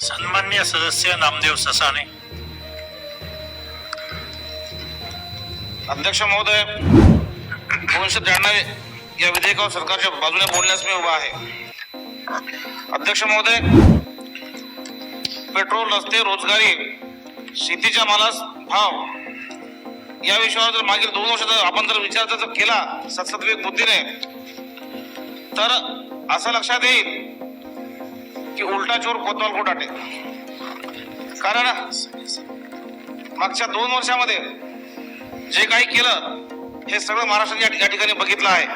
सन्मान्य सदस्य नामदेव ससाने अध्यक्ष महोदय दोनशे त्र्याण्णव या विधेयकावर सरकारच्या बाजूने बोलण्यास मी उभा आहे. अध्यक्ष महोदय पेट्रोल रस्ते रोजगारी शेतीच्या मालास भाव. या विषयावर जर मागील दोन वर्षाचा आपण जर विचार जर केला सत्सत्विक बुद्धीने तर असं लक्षात येईल की उलटा चोर कोतवाल कोटाटे कारण मागच्या दोन वर्षामध्ये जे काही केलं हे सगळं महाराष्ट्राने या- ठिकाणी बघितलं आहे.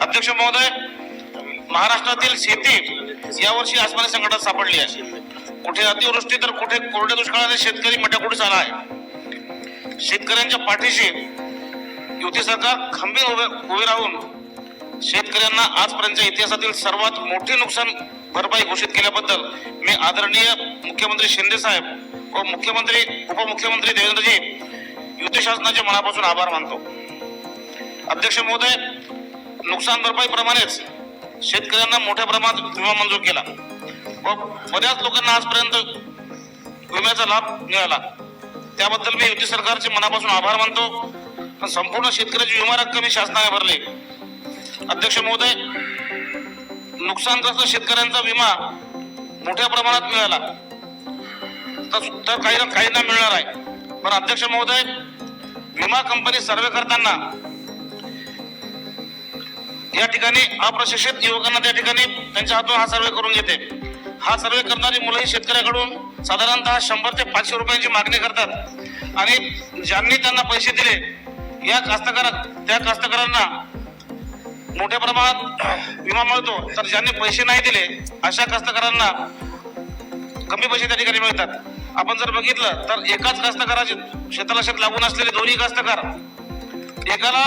अध्यक्ष महोदय महाराष्ट्रातील शेती यावर्षी आसमानी संकटात सापडली आहे. कुठे अतिवृष्टी तर कुठे कोरड्या दुष्काळाने शेतकरी मटाकुटीस झाला आहे. शेतकऱ्यांच्या पाठीशी युती सरकार खंबीर उभे उभे राहून शेतकऱ्यांना आजपर्यंतच्या इतिहासातील सर्वात मोठे नुकसान भरपाई घोषित केल्याबद्दल मी आदरणीय मुख्यमंत्री शिंदे साहेब व मुख्यमंत्री उपमुख्यमंत्री देवेंद्रजी युती शासनाचे मनापासून आभार मानतो. अध्यक्ष महोदय नुकसान भरपाई प्रमाणेच शेतकऱ्यांना मोठ्या प्रमाणात विमा मंजूर केला व बऱ्याच लोकांना आजपर्यंत विम्याचा लाभ मिळाला. त्याबद्दल मी युती सरकारचे मनापासून आभार मानतो. पण संपूर्ण शेतकऱ्याची विमा रक्कम शासनाने भरली. अध्यक्ष महोदय नुकसानग्रस्त शेतकऱ्यांचा विमा मोठ्या प्रमाणात मिळाला. तर तर काही काहींना मिळणार आहे. पण अध्यक्ष महोदय विमा कंपनी सर्वे करताना या ठिकाणी अप्रशिक्षित युवकांना त्या ठिकाणी त्यांच्या हातून हा सर्वे करून घेते. हा सर्वे करणारी मुलंही शेतकऱ्याकडून साधारणतः शंभर ते पाचशे रुपयांची मागणी करतात. आणि ज्यांनी त्यांना पैसे दिले या कास्तकार त्या कास्तकारांना मोठ्या प्रमाणात विमा मिळतो. तर ज्यांनी पैसे नाही दिले अशा कष्टकऱ्यांना कमी पैसे त्या ठिकाणी मिळतात. आपण जर बघितलं तर एकाच कष्टकराचे शेताला शेत लागून असलेले दोन्ही कास्तकार एकाला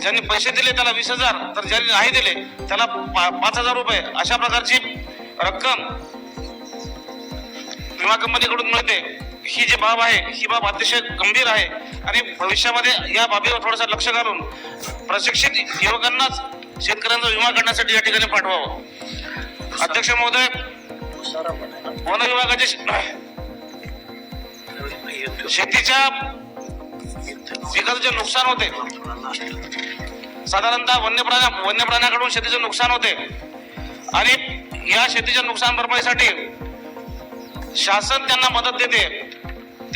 ज्यांनी पैसे दिले त्याला वीस हजार तर ज्यांनी नाही दिले त्याला पा- पाच हजार रुपये अशा प्रकारची रक्कम विमा कंपनीकडून मिळते. ही जी बाब आहे ही बाब अतिशय गंभीर आहे. आणि भविष्यामध्ये या बाबीवर थोडंसं लक्ष घालून प्रशिक्षित युवकांनाच शेतकऱ्यांचा विमा करण्यासाठी या ठिकाणी पाठवावं. अध्यक्ष महोदय वन विभागाचे शेतीच्या पिकाचे नुकसान होते. साधारणतः वन्य प्राण्या वन्य प्राण्याकडून शेतीचे नुकसान होते. आणि या शेतीच्या नुकसान भरपाईसाठी शासन त्यांना मदत देते.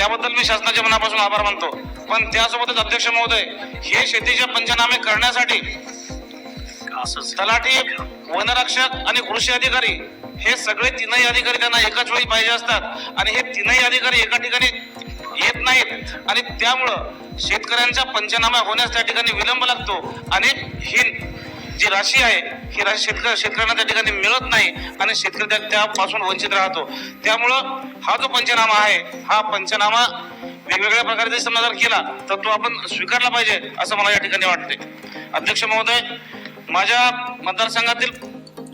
त्याबद्दल मी शासनाच्या मनापासून आभार मानतो. पण त्यासोबतच अध्यक्ष महोदय हे शेतीचे पंचनामे करण्यासाठी तलाठी वनरक्षक आणि कृषी अधिकारी हे सगळे तीनही अधिकारी त्यांना एकाच वेळी पाहिजे असतात. आणि हे तीनही अधिकारी एका ठिकाणी येत नाहीत. आणि त्यामुळं शेतकऱ्यांचा पंचनामा होण्यास त्या ठिकाणी विलंब लागतो. आणि ही जी राशी आहे ही राशी शेतकरी शेतकऱ्यांना त्या ठिकाणी मिळत नाही आणि शेतकरी त्या- त्यापासून वंचित राहतो. त्यामुळं हा जो पंचनामा आहे हा पंचनामा वेगवेगळ्या प्रकारे जर समजा जर केला तर तो आपण स्वीकारला पाहिजे असं मला या ठिकाणी वाटते अध्यक्ष महोदय माझ्या मतदारसंघातील